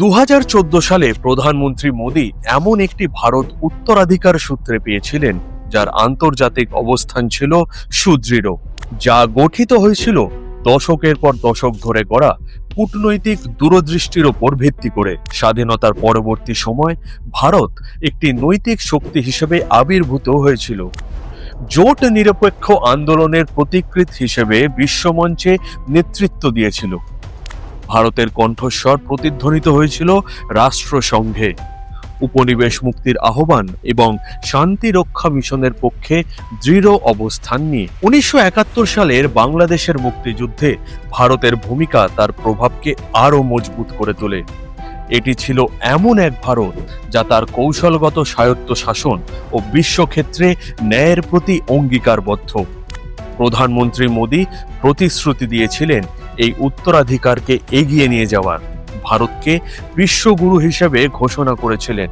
দু হাজার চোদ্দ সালে প্রধানমন্ত্রী মোদী এমন একটি ভারত উত্তরাধিকার সূত্রে পেয়েছিলেন, যার আন্তর্জাতিক অবস্থান ছিল সুদৃঢ়, যা গঠিত হয়েছিল দশকের পর দশক ধরে গড়া কূটনৈতিক দূরদৃষ্টির ওপর ভিত্তি করে। স্বাধীনতার পরবর্তী সময় ভারত একটি নৈতিক শক্তি হিসেবে আবির্ভূত হয়েছিল। জোট নিরপেক্ষ আন্দোলনের প্রতিকৃত হিসেবে বিশ্বমঞ্চে নেতৃত্ব দিয়েছিল। ভারতের কণ্ঠস্বর প্রতিধ্বনিত হয়েছিল রাষ্ট্রসংঘে। উপনিবেশ মুক্তির আহ্বান এবং শান্তি রক্ষা মিশনের পক্ষে দৃঢ় অবস্থান নিয়ে। উনিশশো একাত্তর সালের বাংলাদেশের মুক্তিযুদ্ধে ভারতের ভূমিকা তার প্রভাবকে আরও মজবুত করে তোলে। এটি ছিল এমন এক ভারত যা তার কৌশলগত স্বায়ত্ত শাসন ও বিশ্বক্ষেত্রে ন্যায়ের প্রতি অঙ্গীকারবদ্ধ। প্রধানমন্ত্রী মোদী প্রতিশ্রুতি দিয়েছিলেন এই উত্তরাধিকারকে এগিয়ে নিয়ে যাওয়ার ভারতকে বিশ্বগুরু হিসেবে ঘোষণা করেছিলেন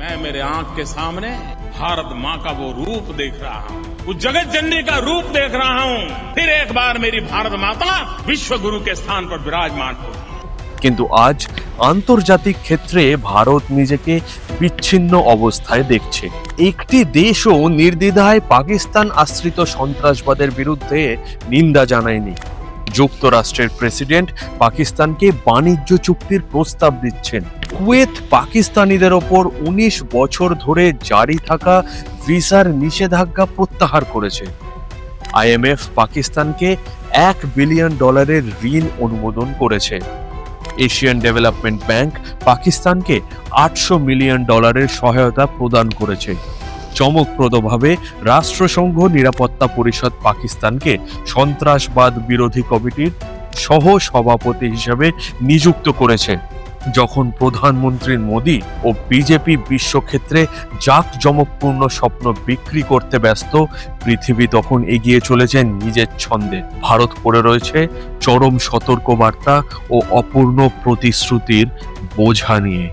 मैं मेरे आंख के सामने भारत माँ का वो रूप देख रहा हूँ उस जगत जननी का रूप देख रहा हूँ फिर एक बार मेरी भारत माता विश्व गुरु के स्थान पर विराजमान हो কিন্তু আজ আন্তর্জাতিক ক্ষেত্রে ভারত নিজেকে বিচ্ছিন্ন অবস্থায় দেখছে একটি দেশও নির্দ্বিধায় পাকিস্তান আশ্রিত সন্ত্রাসবাদের বিরুদ্ধে নিন্দা জানায়নি যুক্তরাষ্ট্রের প্রেসিডেন্ট পাকিস্তানকে বাণিজ্য চুক্তির প্রস্তাব দিচ্ছেন। কুয়েত পাকিস্তানিদের ওপর উনিশ বছর ধরে জারি থাকা ভিসার নিষেধাজ্ঞা প্রত্যাহার করেছে। আইএমএফ পাকিস্তানকে এক বিলিয়ন ডলারের ঋণ অনুমোদন করেছে। এশিয়ান ডেভেলপমেন্ট ব্যাংক পাকিস্তানকে আটশো মিলিয়ন ডলারের সহায়তা প্রদান করেছে। চমকপ্রদভাবে রাষ্ট্রসংঘ নিরাপত্তা পরিষদ পাকিস্তানকে সন্ত্রাসবাদ বিরোধী কমিটির সহ সভাপতি হিসেবে নিযুক্ত করেছে। যখন প্রধানমন্ত্রী মোদী ও বিজেপি বিশ্বক্ষেত্রে জাঁকজমকপূর্ণ স্বপ্ন বিক্রি করতে ব্যস্ত, পৃথিবী তখন এগিয়ে চলেছেন নিজের ছন্দে। ভারত পড়ে রয়েছে চরম সতর্কবার্তা ও অপূর্ণ প্রতিশ্রুতির বোঝা নিয়ে।